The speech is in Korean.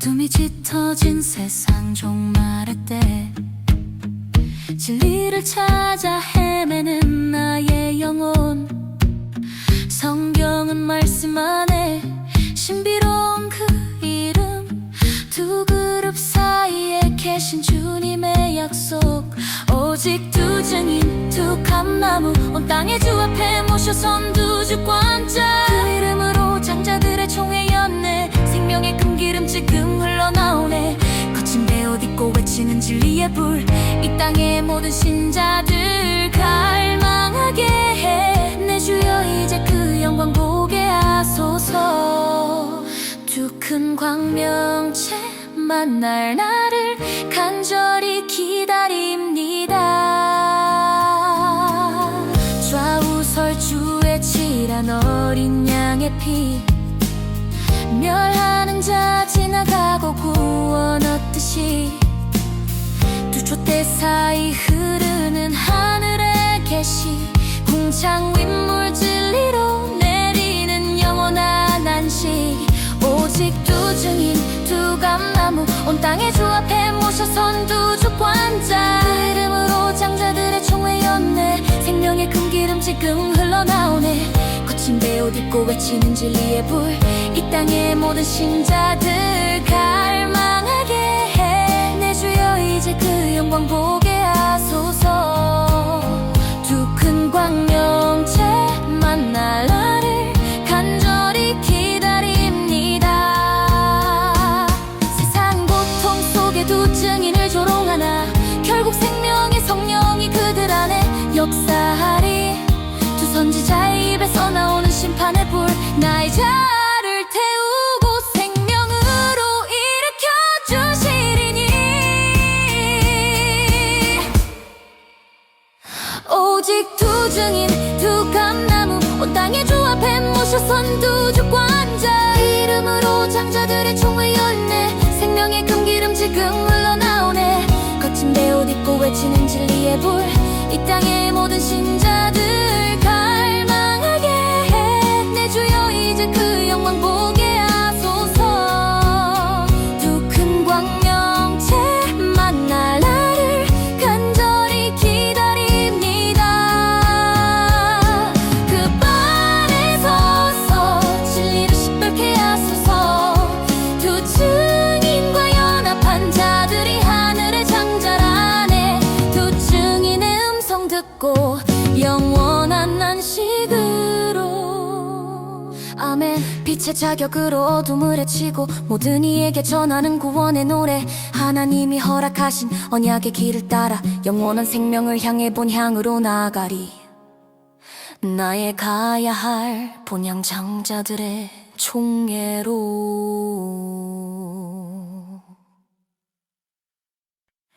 어둠이 짙어진 세상 종말의 때 진리를 찾아 헤매는 나의 영혼. 성경은 말씀 안에 신비로운 그 이름. 두 그룹 사이에 계신 주님의 약속. 오직 두 증인 두 감나무. 온 땅의 주 앞에 모셔선 두 주권자 그 이름으로 진리의 불이 땅의 모든 신자들 갈망하게 해 내 주여 이제 그 영광 보게 하소서. 두 큰 광명체 만날 날을 간절히 기다립니다. 좌우설주에 칠한 어린 양의 피 멸하는 자 지나가고 구원 얻듯이 두 촛대 사이 흐르는 하늘의 계시. 궁창 윗물 진리로 내리는 영원한 안식. 오직 두 증인 두 감나무 온 땅의 주 앞에 모셔 선 두 주권자. 그 이름으로 장자들의 총회 였네. 생명의 금기름 지금 흘러나오네. 거친 배옷 입고 외치는 진리의 불. 이 땅의 모든 신자들 오직 두 증인 두 감나무 온 땅의 주 앞에 모셔 선 두 주권자. 이름으로 장자들의 총회 열네 생명의 금기름 지금 흘러나오네. 거친 배옷 입고 외치는 진리의 불이 땅의 모든 신자들 갈 듣고 영원한 안식으로. 아멘. 빛의 자격으로 어둠을 헤치고 모든 이에게 전하는 구원의 노래. 하나님이 허락하신 언약의 길을 따라 영원한 생명을 향해 본향으로 나아가리. 나의 가야 할 본향 장자들의 총애로